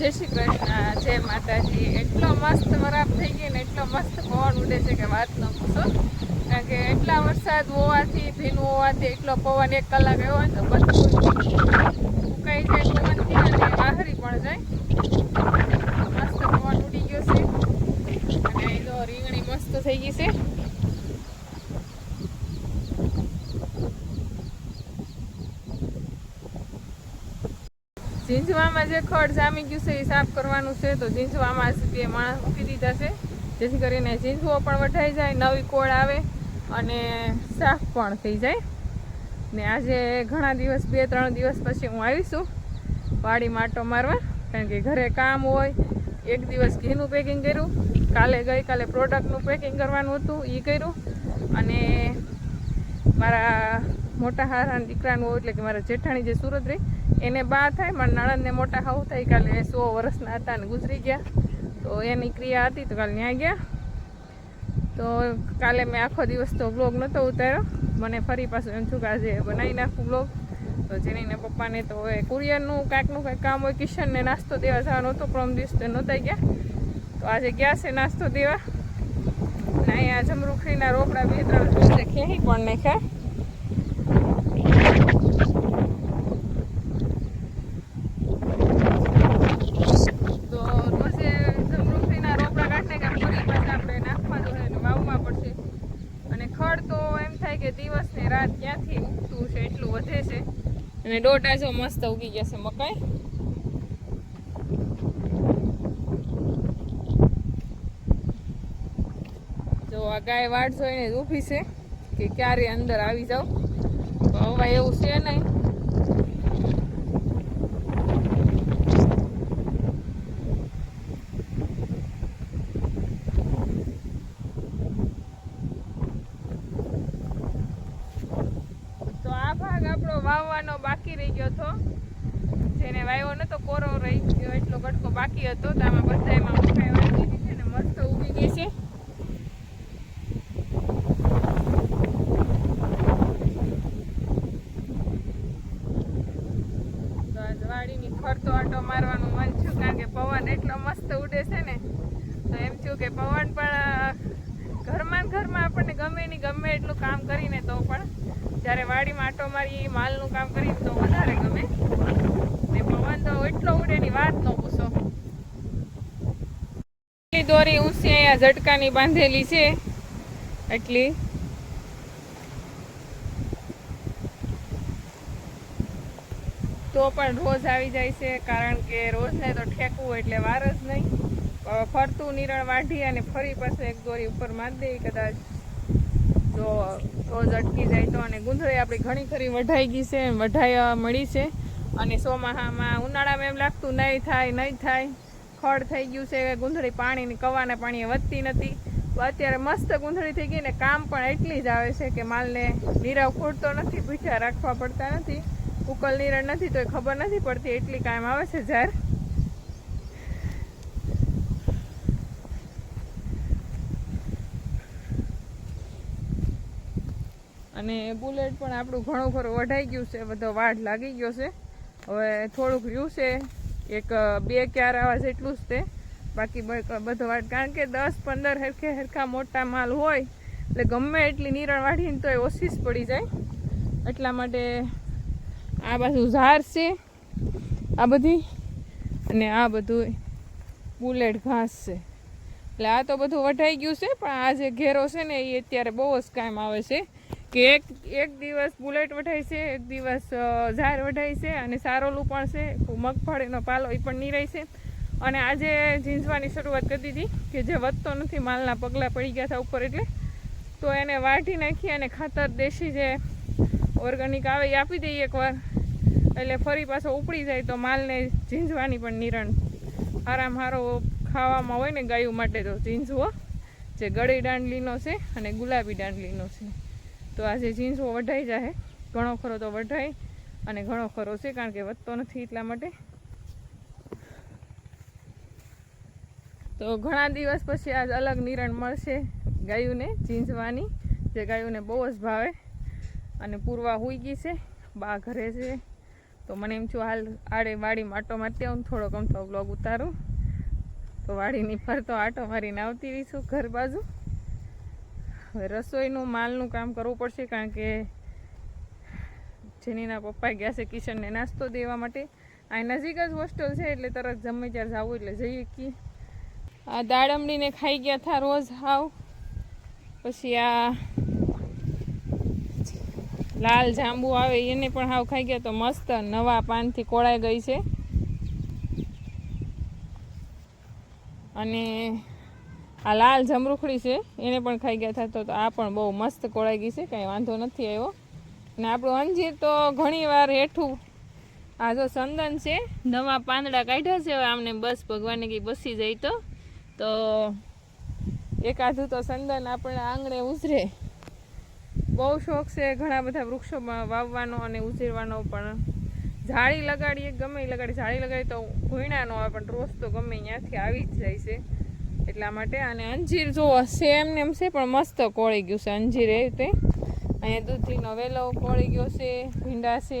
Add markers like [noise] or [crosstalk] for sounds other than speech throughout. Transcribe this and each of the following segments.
જય શ્રી કૃષ્ણ. જય માતાજી. એટલો મસ્ત વરાપ થઈ ગયો ને એટલો મસ્ત પવન ઉડે છે કે વાત ન પૂછો. કારણ કે એટલા વરસાદ હોવાથી, ભીનું હોવાથી એટલો પવન એક કલાક એવો હોય તો બધું સુકાઈ જાય. પવનથી અને આહરી પણ જાય. મસ્ત પવન ઉડી ગયો છે. અને તો રીંગણી મસ્ત થઈ ગઈ છે. ઝીંઝવામાં જે ખડ જામી ગયું છે એ સાફ કરવાનું છે, તો ઝીંઝવામાં બે માણસ મૂકી દીધા છે. જેથી કરીને ઝીંઝવો પણ વઢાઈ જાય, નવી કોળ આવે અને સાફ પણ થઈ જાય. ને આજે ઘણા દિવસ, બે, ત્રણ દિવસ પછી હું આવીશું વાડી માટો મારવા, કારણ કે ઘરે કામ હોય. એક દિવસ ઘીનું પેકિંગ કર્યું, કાલે ગઈકાલે પ્રોડક્ટનું પેકિંગ કરવાનું હતું એ કર્યું. અને મારા મોટા હારાના દીકરાનું એટલે કે મારા જેઠાણી જે સુરત રહી એને બા થાય, મારા નણંદને મોટા હાવ થાય, કાલે સો વર્ષના હતા અને ગુજરી ગયા. તો એની ક્રિયા હતી તો કાલે ન્યા ગયા. તો કાલે મેં આખો દિવસ તો બ્લોગ નહોતો ઉતાર્યો. મને ફરી પાછું એમ છું કે આજે બનાવી નાખું બ્લોગ તો જેનીને પપ્પાને તો એ કુરિયરનું કાંઈકનું કાંઈક કામ હોય, કિશનને નાસ્તો દેવા જવાનો હતો પ્રમ દિવસ તો નહોતા ગયા. તો આજે ગયા છે નાસ્તો દેવા. અને અહીંયા જમરૂખડીના રોકડા બે ત્રણ ખેહી પણ નાખ્યા તો રોજે જમરૂખડીના રોપડા કાઢને કે ફરી પાછા આપણે નાખવા જોઈએ અને વાવવા પડશે અને ખડ તો એમ થાય કે દિવસ ને રાત ક્યાંથી ઉગતું છે એટલું વધે છે અને ડોટા જો મસ્ત ઉગી જશે મકાઈ. જો આ ગાય વાટ જોઈને ઊભી છે કે ક્યારે અંદર આવી જાવ. હવે એવું છે નહીં તો આ ભાગ આપણો વાવવાનો બાકી રહી ગયો હતો. જેને વાવ્યો નતો કોરો રહી ગયો, એટલો ગટકો બાકી હતો. તો આમાં બધાયમાં મકાઈ વાવી દીધી છે ને મસ્ત ઉગી ગઈ છે. વાડીની મારવાનું મન થયું, કારણ કે પવન એટલો મસ્ત ઉડે છે ને. તો એમ થયું કે પવન પણ ઘરમાં ઘરમાં આપણને ગમે નહીં ગમે એટલું કામ કરીને તો પણ જ્યારે વાડીમાં આટો મારી માલનું કામ કરી તો વધારે ગમે. ને પવન તો એટલો ઉડે ની વાત ન પૂછો. એટલી દોરી ઊંચી અહીંયા ઝટકાની બાંધેલી છે. એટલી. તો પણ રોજ આવી જાય છે, કારણ કે રોજને તો ઠેકવું એટલે વાર જ નહીં. ફરતું નિરણ વાઢી અને ફરી પાછું એક દોરી ઉપર મારી દે, કદાચ જો રોજ અટકી જાય તો અને ગુંદળી આપણી ઘણી ખરી વઢાઈ ગઈ છે, વઢાઈ મળી છે. અને ચોમાસામાં ઉનાળામાં એમ લાગતું નહીં થાય નહીં થાય. ખડ થઈ ગયું છે ગુંદળી પાણીની, કવાના પાણીએ વધતી નથી. તો અત્યારે મસ્ત ગુંદળી થઈ ગઈ ને કામ પણ એટલી જ આવે છે કે માલને નીરવ ખૂટતો નથી, ભૂખ્યા રાખવા પડતા નથી. ઉકલ નિરણ નથી તો ખબર નથી પડતી એટલી કામ આવે છે જાર અને બુલેટ પણ આપણું ઘણું ખરું વઢાઈ ગયું છે, બધો વાઢ લાગી ગયો છે. હવે થોડુંક રહ્યું છે, એક બે ક્યાર આવા જેટલું જ તે. બાકી બધો વાટ કારણ કે દસ, પંદર હરખે હરખા મોટા માલ હોય, એટલે ગમે એટલી નિરણ વાઢીને તો એ ઓછી જ પડી જાય. એટલા માટે આ બાજુ ઝાર છે, આ બધી. અને આ બધું બુલેટ ઘાસ છે. એટલે આ તો બધું વઢાઈ ગયું છે, પણ આ જે ઘેરો છે ને, એ અત્યારે બહુ જ કામ આવે છે. કે એક એક દિવસ બુલેટ વઢાય છે, એક દિવસ ઝાર વઢાય છે અને સારોલું પણ છે મગફળીનો પાલો એ પણ નીરાય છે. અને આજે ઝીંઝવાની શરૂઆત કરી દીધી કે જે વધતો નથી, માલના પગલાં પડી ગયા હતા ઉપર એટલે. તો એને વાઢી નાખી અને ખાતર દેશી જે ઓર્ગેનિક આવે એ આપી દઈએ એકવાર. એટલે ફરી પાછો ઉપડી જાય તો માલને ઝીંઝવાની પણ નિરણ આરામ હારો ખાવામાં હોય ને ગાયું માટે તો ઝીંઝવો. જે ગળી દાંડલીનો છે અને ગુલાબી દાંડલીનો છે. તો આજે ઝીંઝવો વઢાઈ જાય ઘણો ખરો તો વઢાય અને ઘણો ખરો છે, કારણ કે વધતો નથી એટલા માટે. તો ઘણા દિવસ પછી આજ અલગ નિરણ મળશે ગાયુંને ઝીંઝવાની જે ગાયુંને બહુ જ ભાવે અને પૂરવા હોઈ ગઈ છે, બા ઘરે છે. તો મને એમ છું હાલ આડે વાડીમાં આટો મારતી આવું થોડોક અમથો બ્લોગ ઉતારું. તો વાડીની ફરતો આટો મારીને આવતી રહીશું ઘર બાજુ. રસોઈનું માલનું કામ કરવું પડશે કારણ કે જેનીના પપ્પા ગયા છે કિશનને નાસ્તો દેવા માટે. આ નજીક જ હોસ્ટેલ છે એટલે તરત જમે ત્યારે જવું એટલે જઈએ કે. આ દાડમડીને ખાઈ ગયા થા રોજ હાવ. પછી આ લાલ જાંબુ આવે એને પણ હાવ ખાઈ ગયા તો મસ્ત નવા પાનથી કોળાઈ ગઈ છે. અને આ લાલ જમરૂખડી છે, એને પણ ખાઈ ગયા હતા તો આ પણ બહુ મસ્ત કોળાઈ ગઈ છે, કાંઈ વાંધો નથી આવ્યો. અને આપણું અંજીર તો ઘણીવાર હેઠું, આ જો સંદન છે, નવા પાંદડા કાઢ્યા છે, હવે આમને બસ ભગવાને કંઈ બસી જાય તો. તો એકાધું તો સંદન આપણા આંગણે ઉછરે બહુ શોખ છે ઘણા બધા વૃક્ષોમાં વાવવાનો અને ઉછેરવાનો પણ જાળી લગાડીએ, ગમે લગાડી જાળી લગાડી તો ભૂયણા ન આવે, પણ રોજ તો ગમે ત્યાંથી આવી જ જાય છે. એટલા માટે. અને અંજીર જો સેમ ને એમ છે, પણ મસ્ત કોળી ગયું છે અંજીર એ રીતે. અહીંયા દૂધીનો વેલો કોળી ગયો છે, ભીંડા છે.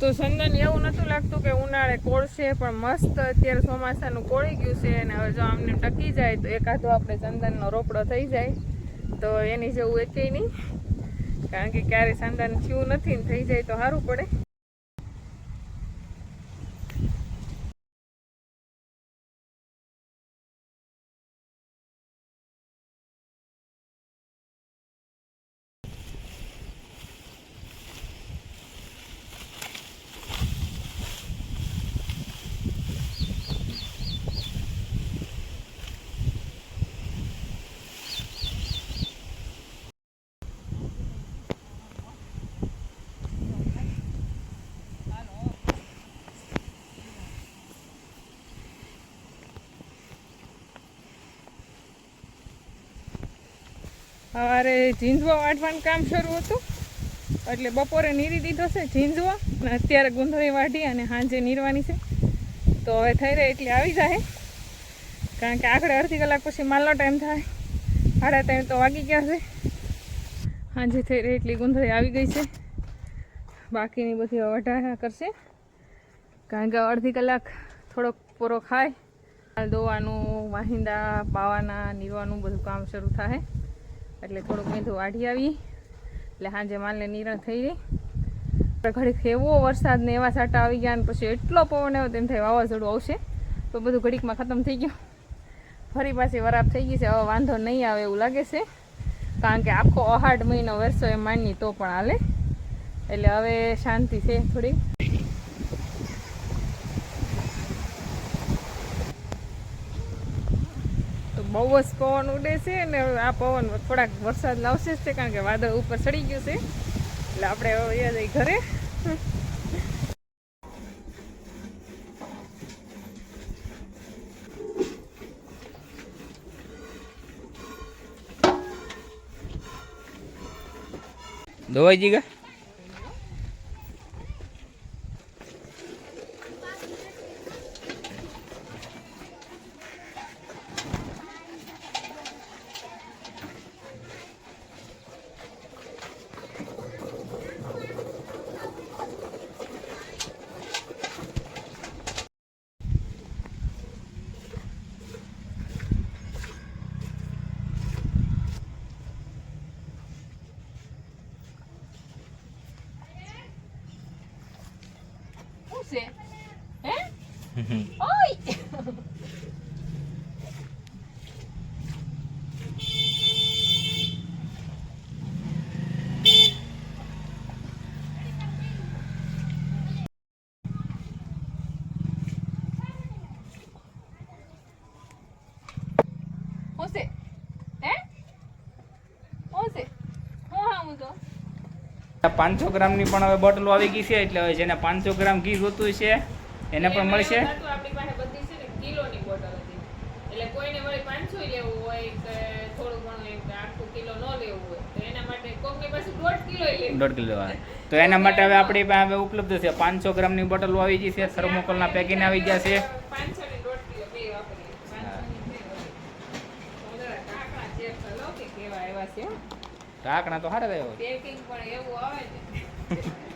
તો સંદન એવું નહોતું લાગતું કે ઉનાળે કોળશે પણ મસ્ત અત્યારે ચોમાસાનું કોળી ગયું છે અને હવે જો આમને ટકી જાય તો એકાદો આપણે ચંદનનો રોપડો થઈ જાય. તો એની જેવું એકેય નહીં કારણ કે ક્યારે સંદન થયું નથી ને થઈ જાય તો સારું પડે. સવારે ઝીંઝવા વાટવાનું કામ શરૂ હતું. એટલે બપોરે નીરી દીધો છે ઝીંઝવા અને અત્યારે ગુંધળી વાઢી અને સાંજે નીરવાની છે. તો હવે થઈ રહે એટલે આવી જાય. કારણ કે આખરે અડધી કલાક પછી માલનો ટાઈમ થાય. સાડા ટાઈમ તો વાગી ગયા છે. સાંજે થઈ રહી એટલી ગુંધળી આવી ગઈ છે. બાકીની બધી હવે કરશે. કારણ કે અડધી કલાક થોડોક પૂરો ખાય. દોવાનું, વાહિંદા, પાવાના, નીરવાનું બધું કામ શરૂ થાય. એટલે થોડુંક મેંદું વાઢી આવી. એટલે સાંજે માલને નિરણ થઈ ગઈ. ઘડીક એવો વરસાદ ને એવા સાટા આવી ગયા ને પછી એટલો પવન આવ્યો તેમ થાય વાવાઝોડું આવશે. તો બધું ઘડીકમાં ખતમ થઈ ગયું. ફરી પાછી વરાપ થઈ ગઈ છે. હવે વાંધો નહીં આવે એવું લાગે છે. કારણ કે આખો અહાડ મહિનો વરસો એ માની તો પણ હાલે. એટલે હવે શાંતિ છે થોડી બહુ જ પવન ઉડે છે અને આ પવન થોડાક વરસાદ લાવશે જ છે કારણ કે વાદળ ઉપર ચડી ગયું છે. એટલે આપણે એ ઘરે. દવાઈ જીગા શું છે હે [laughs] ઓય શું છે હે શું છે હું હા હું તો પાંચસો ગ્રામની પણ હવે બોટલો આવી ગઈ છે એટલે હવે જેને પાંચસો ગ્રામ ઘી જોતું છે એને પણ મળશે એમાં એવું હતું, આપણી પાસે બધી છે ને કિલોની બોટલ હતી એટલે કોઈને વળી 500 લેવું હોય કે થોડું ઘણું એમ કે આખું કિલો ન લેવું હોય તો એના માટે કોકની પાસે દોઢ કિલો. તો એના માટે હવે આપણી પાસે હવે ઉપલબ્ધ છે પાંચસો ગ્રામની બોટલો આવી ગઈ છે થર્મોકોલના પેકિંગ આવી ગયા છે 500 ને દોઢ કિલો બે વાપરીએ 500 ની બે વાપરીએ. તો જરા કાકડા check કરો કે કેવા આવ્યા છે. ઢાંકણા તો હારે થયો પેકિંગ પણ એવું આવે ને. [laughs]